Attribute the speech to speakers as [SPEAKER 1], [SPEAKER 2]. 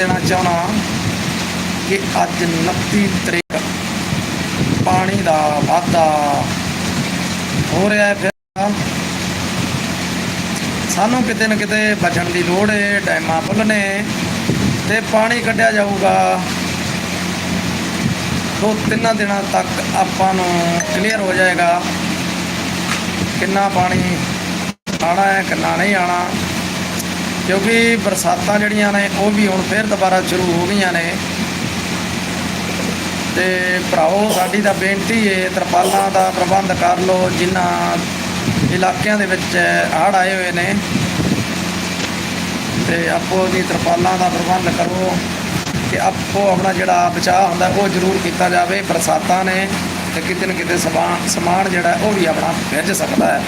[SPEAKER 1] ਦੇਣਾ ਚਾਹਣਾ ਕਿ ਅੱਜ 29 ਤਰੀਕ ਪਾਣੀ ਦਾ ਵਾਧਾ ਹੋ ਰਿਹਾ ਹੈ ਫਿਰ ਸਾਨੂੰ ਕਿਤੇ ਨਾ ਕਿਤੇ ਬਚਣ ਦੀ ਲੋੜ ਹੈ, ਡੈਮਾਂ ਖੁੱਲਣੇ ਤੇ ਪਾਣੀ ਕੱਢਿਆ ਜਾਊਗਾ। ਦੋ ਤਿੰਨਾਂ ਦਿਨਾਂ ਤੱਕ ਆਪਾਂ ਨੂੰ ਕਲੀਅਰ ਹੋ ਜਾਏਗਾ ਕਿੰਨਾ ਪਾਣੀ ਆਣਾ ਹੈ, ਕਿੰਨਾ ਨਹੀਂ ਆਣਾ ਕਿਉਂਕਿ ਬਰਸਾਤਾਂ ਜਿਹੜੀਆਂ ਨੇ, ਉਹ ਵੀ ਹੁਣ ਫੇਰ ਦੁਬਾਰਾ ਸ਼ੁਰੂ ਹੋ ਗਈਆਂ ਨੇ। ਤੇ ਭਰਾਓ ਸਾਡੀ ਤਾਂ ਬੇਨਤੀ ਹੈ ਤਰਪਾਲਾਂ ਦਾ ਪ੍ਰਬੰਧ ਕਰ ਲਓ ਜਿਨ੍ਹਾਂ ਇਲਾਕਿਆਂ ਦੇ ਵਿੱਚ ਹੜ੍ਹ ਆਏ ਹੋਏ ਨੇ। ਤੇ ਆਪੋ ਦੀ ਤਰਪਾਲਾਂ ਦਾ ਪ੍ਰਬੰਧ ਕਰੋ ਕਿ ਆਪੋ ਆਪਣਾ ਜਿਹੜਾ ਬਚਾਅ ਹੁੰਦਾ, ਉਹ ਜ਼ਰੂਰ ਕੀਤਾ ਜਾਵੇ। ਬਰਸਾਤਾਂ ਨੇ ਤੇ ਕਿਤੇ ਨਾ ਕਿਤੇ ਸਮਾਨ ਸਮਾਨ ਜਿਹੜਾ, ਉਹ ਵੀ ਆਪਣਾ ਭਿੱਜ ਸਕਦਾ ਹੈ।